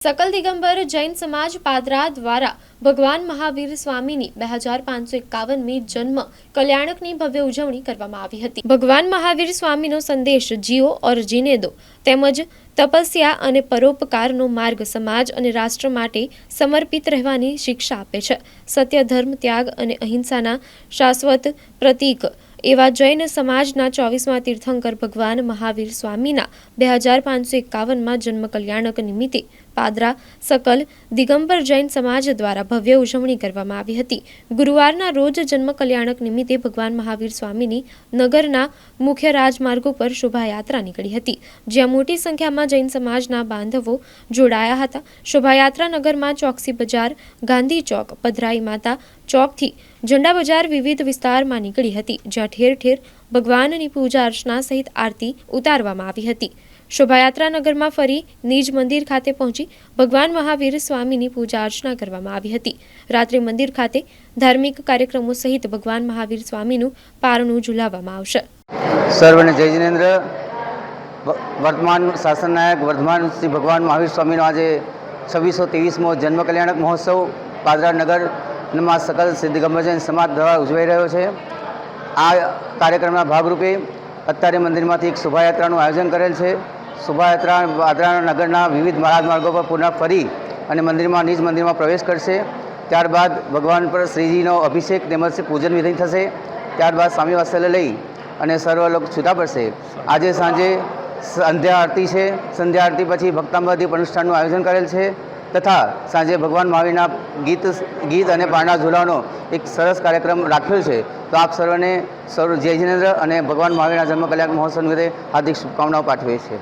સકલ દિગંબર જૈન સમાજ પાદરા દ્વારા ભગવાન મહાવીર સ્વામીની બે હજાર પાંચસો એકાવનમી જન્મ કલ્યાણકની ભવ્ય ઉજવણી કરવામાં આવી હતી ભગવાન મહાવીર સ્વામીનો સંદેશ જીઓ ઓર જીને દો તેમજ તપસ્યા અને પરોપકારનો માર્ગ સમાજ અને રાષ્ટ્ર માટે સમર્પિત રહેવાની શિક્ષા આપે છે। સત્ય, ધર્મ, ત્યાગ અને અહિંસાના શાશ્વત પ્રતીક એવા જૈન સમાજના ચોવીસમાં તીર્થંકર ભગવાન મહાવીર સ્વામીના બે હજાર પાંચસો એકાવનમાં જન્મ કલ્યાણક નિમિત્તે પાદરા સકલ દિગંબર જૈન સમાજ દ્વારા ભવ્ય ઉજવણી કરવામાં આવી હતી. ગુરુવારના રોજ જન્મ કલ્યાણક નિમિત્તે ભગવાન મહાવીર સ્વામીની નગરના મુખ્ય રાજમાર્ગો પર શોભાયાત્રા નીકળી હતી. જ્યાં મોટી સંખ્યામાં જૈન સમાજના બાંધવો જોડાયા હતા. શોભાયાત્રા નગરમાં ચોકસી બજાર, ગાંધી ચોક, પધરાઈ માતા ચોકથી ઝંડા બજાર વિવિધ વિસ્તારમાં નીકળી હતી, જ્યાં ઠેર ઠેર ભગવાનની પૂજા અર્ચના સહિત આરતી ઉતારવામાં આવી હતી. શોભાયાત્રા નગરમાં ફરી નિજ મંદિર ખાતે પહોંચી ભગવાન મહાવીર સ્વામીની પૂજા અર્ચના કરવામાં આવી હતી. રાત્રે મંદિર ખાતે ધાર્મિક કાર્યક્રમો સહિત ભગવાન મહાવીર સ્વામીનું પારણું ઝુલાવવામાં આવશે. સર્વને જય જિનેન્દ્ર. વર્તમાન શાસન નાયક વર્ધમાન શ્રી ભગવાન મહાવીર સ્વામીનો આજે છવ્વીસો ત્રેવીસમો જન્મ કલ્યાણક મહોત્સવ પાદરા નગરમાં સકલ સિદ્ધ ગમજન સમાજ દ્વારા ઉજવાઈ રહ્યો છે. આ કાર્યક્રમના ભાગરૂપે અત્યારે મંદિરમાંથી એક શોભાયાત્રાનું આયોજન કરેલ છે. શોભાયાત્રા વાદરા નગરના વિવિધ રાજમાર્ગો પર પુનઃ ફરી અને મંદિરમાં નિજ મંદિરમાં પ્રવેશ કરશે. ત્યારબાદ ભગવાન પર શ્રીજીનો અભિષેક તેમજ પૂજન વિધિ થશે. ત્યારબાદ સ્વામી વાસલે લઈ અને સર્વ લોકો છૂટા પડશે. આજે સાંજે સંધ્યા આરતી છે. સંધ્યા આરતી પછી ભક્તાંબદીપ અનુષ્ઠાનનું આયોજન કરેલ છે. તથા સાંજે ભગવાન મહાવીરના ગીત ગીત અને પારણા ઝુલાવાનો એક સરસ કાર્યક્રમ રાખ્યો છે. તો આપ સર્વને સર્વ જય જિનેન્દ્ર અને ભગવાન મહાવીરના જન્મ કલ્યાણ મહોત્સવ નિમિત્તે હાર્દિક શુભકામનાઓ પાઠવીએ છીએ.